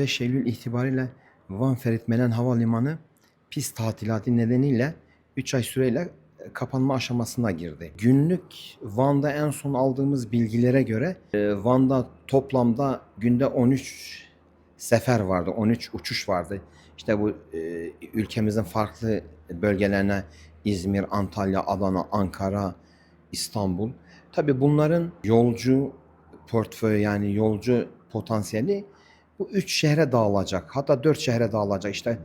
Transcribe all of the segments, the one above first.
5 Eylül itibariyle Van Ferit Melen Havalimanı pist tatilatı nedeniyle 3 ay süreyle e, kapanma aşamasına girdi. Günlük Van'da en son aldığımız bilgilere göre e, Van'da toplamda günde 13 sefer vardı, 13 uçuş vardı. İşte bu e, ülkemizin farklı bölgelerine İzmir, Antalya, Adana, Ankara, İstanbul. Tabii bunların yolcu portföyü yani yolcu potansiyeli bu üç şehre dağılacak. Hatta dört şehre dağılacak. İşte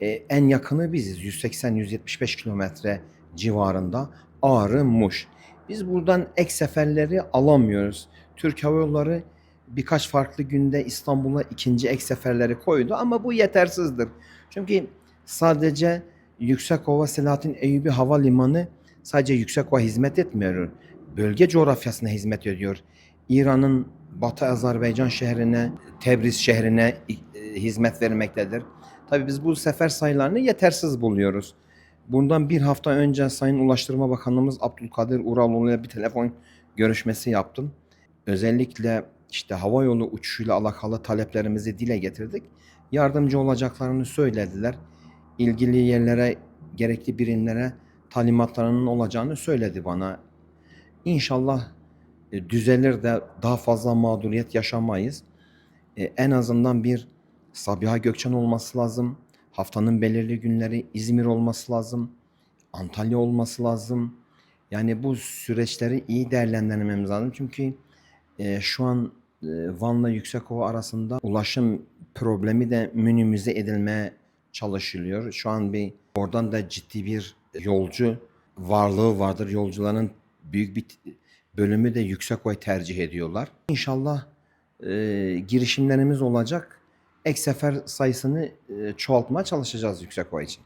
e, en yakını biziz. 180-175 kilometre civarında Ağrı, Muş. Biz buradan ek seferleri alamıyoruz. Türk Hava Yolları birkaç farklı günde İstanbul'a ikinci ek seferleri koydu ama bu yetersizdir. Çünkü sadece Yüksekova Selahattin Eyyubi Havalimanı sadece Yüksekova hizmet etmiyor. Bölge coğrafyasına hizmet ediyor. İran'ın Batı Azerbaycan şehrine, Tebriz şehrine e, hizmet vermektedir. Tabii biz bu sefer sayılarını yetersiz buluyoruz. Bundan bir hafta önce Sayın Ulaştırma Bakanımız Abdülkadir Uraloğlu'yla bir telefon görüşmesi yaptım. Özellikle işte hava yolu uçuşuyla alakalı taleplerimizi dile getirdik. Yardımcı olacaklarını söylediler. İlgili yerlere, gerekli birimlere talimatlarının olacağını söyledi bana. İnşallah e, düzelir de daha fazla mağduriyet yaşamayız. E, en azından bir Sabiha Gökçen olması lazım. Haftanın belirli günleri İzmir olması lazım. Antalya olması lazım. Yani bu süreçleri iyi değerlendirmemiz lazım. Çünkü e, şu an Van'la Yüksekova arasında ulaşım problemi de minimize edilmeye çalışılıyor. Şu an bir oradan da ciddi bir yolcu varlığı vardır. Yolcuların büyük bir bölümü de Yüksekova'yı tercih ediyorlar. İnşallah e, girişimlerimiz olacak. Ek sefer sayısını e, çoğaltmaya çalışacağız Yüksekova için.